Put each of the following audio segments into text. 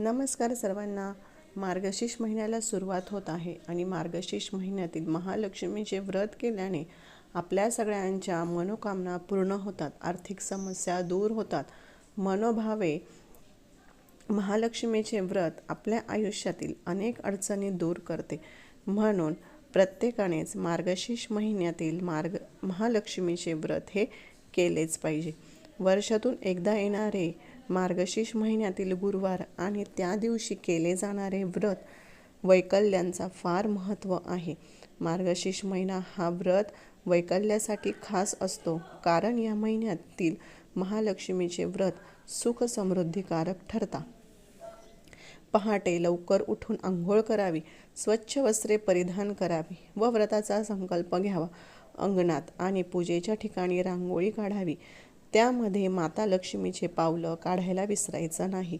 नमस्कार सर्वांना. मार्गशीर्ष महिन्याला सुरुवात होत आहे आणि मार्गशीर्ष महिन्यातील महालक्ष्मीचे व्रत केल्याने आपल्या सगळ्यांच्या मनोकामना पूर्ण होतात आर्थिक समस्या दूर होतात. मनोभावे महालक्ष्मीचे व्रत आपल्या आयुष्यातील अनेक अडचणी दूर करते. म्हणून प्रत्येकानेच मार्गशीर्ष महिन्यातील मार्ग महालक्ष्मीचे व्रत हे केलेच पाहिजे. वर्षातून एकदा येणारे मार्गशीर्ष महिन्यातील गुरुवार आणि त्या दिवशी केले जाणारे व्रत वैकल्यांचा फार महत्त्व आहे. मार्गशीर्ष महिना हा व्रत वैकल्यासाठी खास असतो कारण या महिन्यातील महालक्ष्मीचे व्रत सुख समृद्धिकारक ठरता. पहाटे लवकर उठून आंघोळ करावी स्वच्छ वस्त्रे परिधान करावी व व्रताचा संकल्प घ्यावा. अंगणात आणि पूजेच्या ठिकाणी रांगोळी काढावी. त्यामध्ये माता लक्ष्मीचे पावलं काढायला विसरायचं नाही.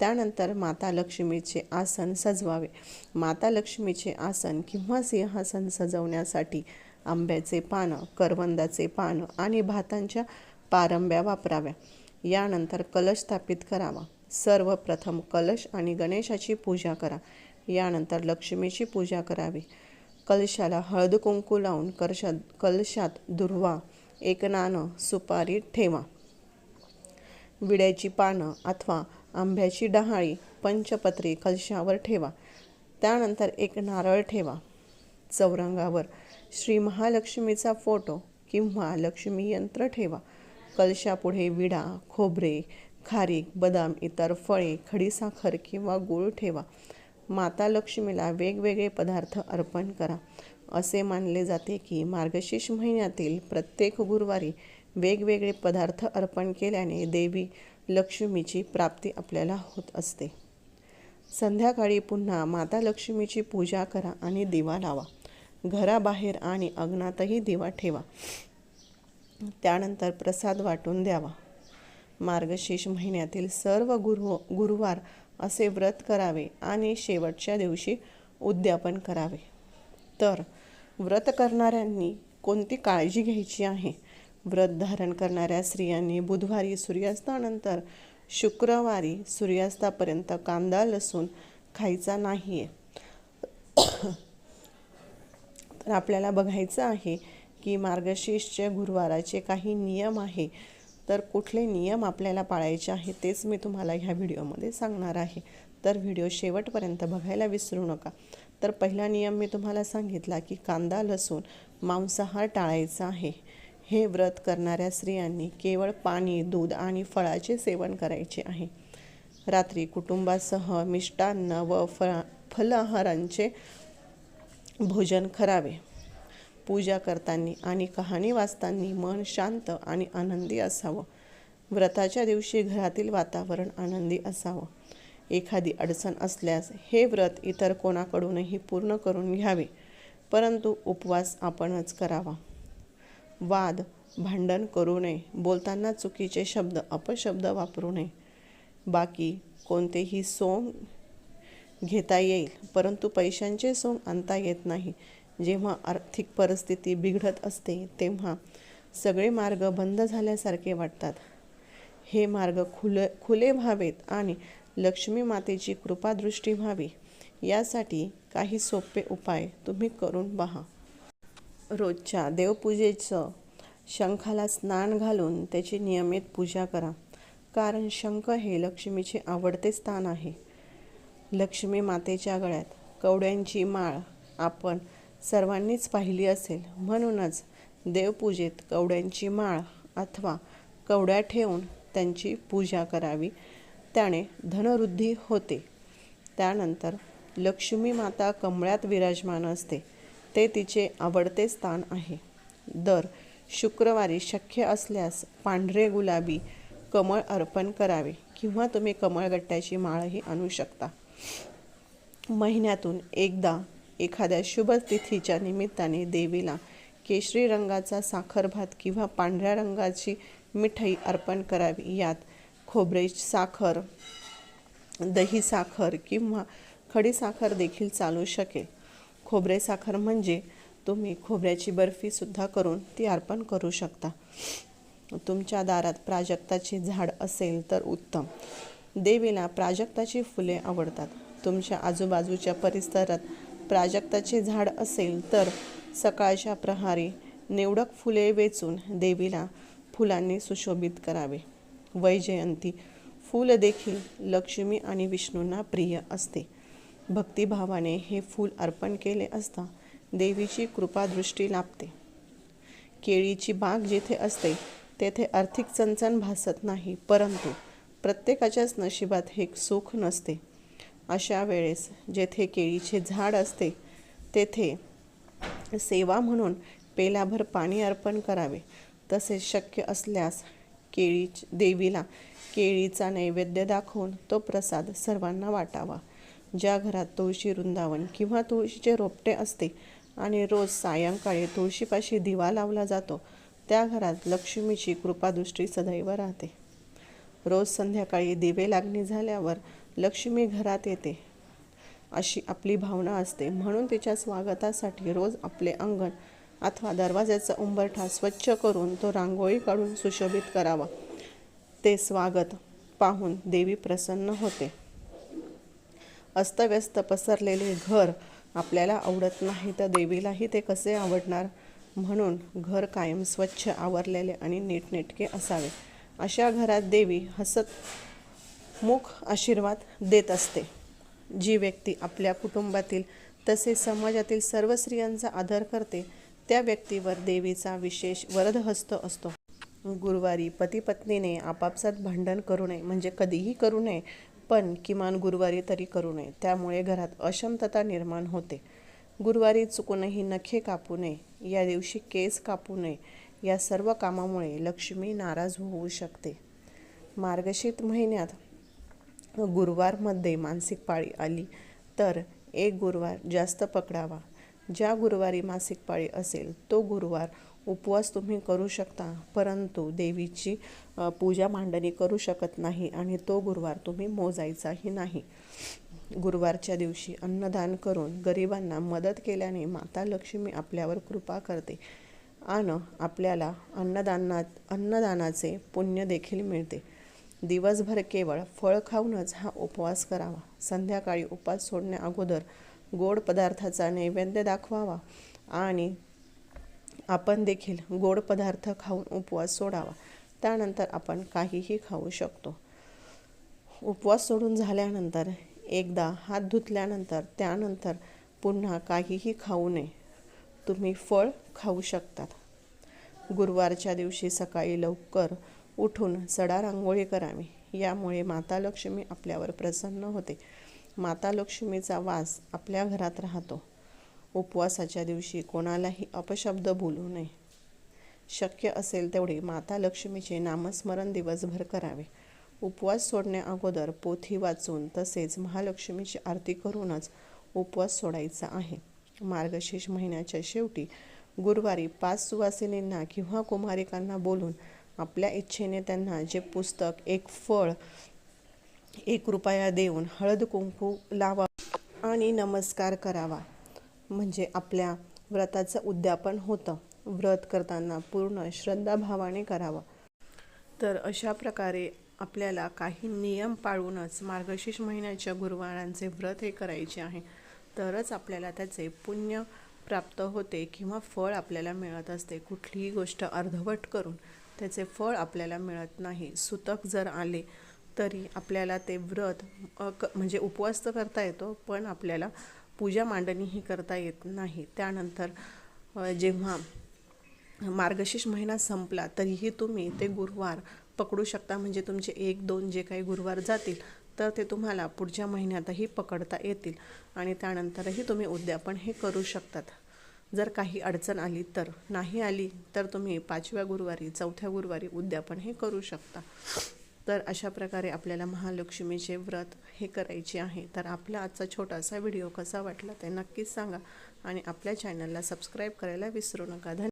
त्यानंतर माता लक्ष्मीचे आसन सजवावे. माता लक्ष्मीचे आसन किंवा सिंहासन सजवण्यासाठी आंब्याचे पानं करवंदाचे पानं आणि भातांच्या पारंब्या वापराव्या. यानंतर कलश स्थापित करावा. सर्वप्रथम कलश आणि गणेशाची पूजा करा. यानंतर लक्ष्मीची पूजा करावी. कलशाला हळद कुंकू लावून कलशात कलशात दुर्वा एक नाणं सुपारी ठेवा. विड्याची पानं अथवा आंब्याची डहाळी पंचपत्री कलशावर ठेवा. त्यानंतर एक नारळ ठेवा. चौरंगावर श्री महालक्ष्मीचा फोटो किंवा लक्ष्मी यंत्र ठेवा. कलशापुढे विडा खोबरे खारीक बदाम इतर फळे खडीसाखर किंवा गूळ ठेवा. माता लक्ष्मीला वेगवेगळे पदार्थ अर्पण करा. असे मानले जाते की मार्गशीर्ष महिन्यातील प्रत्येक गुरुवारी वेगवेगळे पदार्थ अर्पण केल्याने देवी लक्ष्मीची प्राप्ती आपल्याला होत असते. संध्याकाळी पुन्हा माता लक्ष्मीची पूजा करा आणि दिवा लावा. घराबाहेर आणि अग्नातही दिवा ठेवा. त्यानंतर प्रसाद वाटून द्यावा. मार्गशीर्ष महिन्यातील सर्व गुरु गुरुवार असे व्रत करावे आणि शेवटच्या दिवशी उद्यापन करावे. तर व्रत करणाऱ्यांनी कोणती काळजी घ्यायची आहे? व्रत धारण करणाऱ्या स्त्रियांनी बुधवारी सूर्यास्तानंतर शुक्रवारी सूर्यास्तापर्यंत कांदा लसूण खायचा नाही आहे तर आपल्याला बघायचं आहे की मार्गशीर्षच्या गुरुवाराचे काही नियम आहे. तर कुठले नियम आपल्याला पाळायचे आहे तेच मी तुम्हाला ह्या व्हिडिओमध्ये सांगणार आहे. तर व्हिडिओ शेवटपर्यंत बघायला विसरू नका. तर पहिला नियम मी तुम्हाला सांगितला की कांदा लसूण मांसाहार टाळायचा आहे. हे व्रत करणाऱ्या स्त्रियांनी केवळ पाणी दूध आणि फळाचे सेवन करायचे आहे. रात्री कुटुंबासह मिष्टान्न व फळा फलाहारांचे भोजन करावे. पूजा करताना आणि कहाणी वाचताना मन शांत आणि आनंदी असावं. व्रताच्या दिवशी घरातील वातावरण आनंदी असावं. एखादी अडचण असल्यास हे व्रत इतर कोणाकडूनही पूर्ण करून घ्यावे. परंतु उपवास आपणच करावा. वाद भांडण करू नये. बोलताना चुकीचे शब्द अपशब्द वापरू नये. बाकी कोणतेही सोंग घेता येईल परंतु पैशांचे सोंग आणता येत नाही. जेव्हा आर्थिक परिस्थिती बिघडत असते तेव्हा सगळे मार्ग बंद झाल्यासारखे वाटतात. हे मार्ग खुले खुले व्हावेत आणि लक्ष्मी मातेची कृपादृष्टी व्हावी. यासाठी काही सोपे उपाय तुम्ही करून पहा. रोजच्या देवपूजेचं शंखाला स्नान घालून त्याची नियमित पूजा करा. कारण शंख हे लक्ष्मीचे आवडते स्थान आहे. लक्ष्मी मातेच्या गळ्यात कवड्यांची माळ आपण सर्वांनीच पाहिली असेल. म्हणूनच देवपूजेत कवड्यांची माळ अथवा कवड्या ठेवून त्यांची पूजा करावी. त्याने धनवृद्धी होते. त्यानंतर लक्ष्मी माता कमळात विराजमान असते. ते तिचे आवडते स्थान आहे. दर शुक्रवारी शक्य असल्यास पांढरे गुलाबी कमळ अर्पण करावे किंवा तुम्ही कमळगट्ट्याची माळही आणू शकता. महिन्यातून एकदा एखाद्या शुभ तिथीच्या निमित्ताने देवीला केशरी रंगाचा साखरभात किंवा पांढऱ्या रंगाची मिठाई अर्पण करावी. यात खोबरे साखर दही साखर किंवा खडी साखर देखील चालू शकेल. खोबरे साखर म्हणजे तुम्ही खोबऱ्याची बर्फीसुद्धा करून ती अर्पण करू शकता. तुमच्या दारात प्राजक्ताचे झाड असेल तर उत्तम. देवीला प्राजक्ताची फुले आवडतात. तुमच्या आजूबाजूच्या परिसरात प्राजक्ताचे झाड असेल तर सकाळच्या प्रहारी निवडक फुले वेचून देवीला फुलांनी सुशोभित करावे. वैजयंती. फूल देखील लक्ष्मी आणि विष्णूंना प्रिय असते. भक्तिभावाने हे फूल अर्पण केले असता देवीची कृपादृष्टी लाभते. केळीची बाग जिथे असते तेथे आर्थिक चणचण भासत नाही परंतु प्रत्येकाच्याच नशिबात हे सुख नसते. अशा वेळेस जेथे केळीचे झाड असते तेथे सेवा म्हणून पेलाभर पाणी अर्पण करावे. तसेच शक्य असल्यास केळी देवीला केळीचा नैवेद्य दाखवून तो प्रसाद सर्वांना वाटावा. ज्या घरात तुळशी वृंदावन किंवा तुळशीचे रोपटे असते आणि रोज सायंकाळी तुळशीपाशी दिवा लावला जातो त्या घरात लक्ष्मीची कृपादृष्टी सदैव राहते. रोज संध्याकाळी दिवे लागणी झाल्यावर लक्ष्मी घरात येते. अशी आपली भावना असते. म्हणून तिच्या स्वागतासाठी रोज आपले अंगण अथवा दरवाज्याचा उंबरठा स्वच्छ करून तो रांगोळी काढून सुशोभित करावा. ते स्वागत पाहून देवी प्रसन्न होते. अस्तव्यस्त पसरलेले घर आपल्याला आवडत नाही तर देवीलाही ते कसे आवडणार? म्हणून घर कायम स्वच्छ आवरलेले आणि नीटनेटके असावे. अशा घरात देवी हसत मुख आशीर्वाद देत असते. जी व्यक्ती आपल्या कुटुंबातील तसेच समाजातील सर्व स्त्रियांचा आदर करते त्या व्यक्तीवर देवीचा विशेष वरदहस्त असतो. गुरुवारी पतीपत्नीने आपापसात भांडण करू नये म्हणजे कधीही करू नये पण किमान गुरुवारी तरी करू नये. त्यामुळे घरात अशांतता निर्माण होते. गुरुवारी चुकूनही नखे कापू नये या दिवशी केस कापू नये या सर्व कामामुळे लक्ष्मी नाराज होऊ शकते. मार्गशीत महिन्यात गुरुवारमध्ये मानसिक पाळी आली तर एक गुरुवार जास्त पकडावा. ज्या गुरुवारी मासिक पाळी असेल तो गुरुवार उपवास तुम्ही करू शकता. परंतु देवीची पूजा मांडणी करू शकत नाही आणि तो गुरुवार तुम्ही मोजायचाही नाही. गुरुवारच्या दिवशी अन्नदान करून गरिबांना मदत केल्याने माता लक्ष्मी आपल्यावर कृपा करते आणि आपल्याला अन्नदानात अन्नदानाचे पुण्य देखील मिळते. दिवसभर केवळ फळ खाऊनच हा उपवास करावा. संध्याकाळी उपवास सोडण्या अगोदर गोड पदार्थाचा नैवेद्य दाखवावा आणि आपण देखील गोड पदार्थ खाऊन उपवास सोडावा. त्यानंतर आपण काहीही खाऊ शकतो. उपवास सोडून झाल्यानंतर एकदा हात धुतल्यानंतर त्यानंतर पुन्हा काहीही खाऊ नये. तुम्ही फळ खाऊ शकतात. गुरुवारच्या दिवशी सकाळी लवकर उठून सडा रांगोळी करावी. यामुळे माता लक्ष्मी आपल्यावर प्रसन्न होते. माता लक्ष्मीचा वास आपल्या घरात राहतो. उपवासाच्या दिवशी कोणालाही अपशब्द बोलू नये. शक्य असेल तेवढे माता लक्ष्मीचे नामस्मरण दिवसभर करावे. उपवास सोडण्या अगोदर पोथी वाचून तसेच महालक्ष्मीची आरती करूनच उपवास सोडायचा आहे. मार्गशीर्ष महिन्याच्या शेवटी गुरुवारी पाच सुवासिनींना किंवा कुमारिकांना बोलून आपल्या इच्छेने त्यांना जे पुस्तक एक फळ एक रुपया देऊन हळद कुंकू लावा आणि नमस्कार करावा. म्हणजे आपल्या व्रताचं उद्यापन होतं. व्रत करताना पूर्ण श्रद्धाभावाने करावं. तर अशा प्रकारे आपल्याला काही नियम पाळूनच मार्गशीर्ष महिन्याच्या गुरुवारांचे व्रत हे करायचे आहे. तरच आपल्याला त्याचे पुण्य प्राप्त होते किंवा फळ आपल्याला मिळत असते. कुठलीही गोष्ट अर्धवट करून त्याचे फळ आपल्याला मिळत नाही. सुतक जर आले तरी आपल्याला ते व्रत म्हणजे उपवास तर करता येतो पण आपल्याला पूजा मांडणीही करता येत नाही. त्यानंतर जेव्हा मार्गशीर्ष महिना संपला तरीही तुम्ही ते गुरुवार पकडू शकता. म्हणजे तुमचे एक दोन जे काही गुरुवार जातील तर ते तुम्हाला पुढच्या महिन्यातही पकडता येतील. आणि त्यानंतरही तुम्ही उद्यापन हे करू शकतात. जर काही अडचण आली तर नाही आली तर तुम्ही पाचव्या गुरुवारी चौथ्या गुरुवारी उद्यापन हे करू शकता. तर अशा प्रकारे आपल्याला महालक्ष्मीचे व्रत हे करायचे आहे. तर आपला आजचा छोटासा व्हिडिओ कसा वाटला ते नक्कीच सांगा आणि आपल्या चॅनलला सबस्क्राईब करायला विसरू नका. धन्यवाद.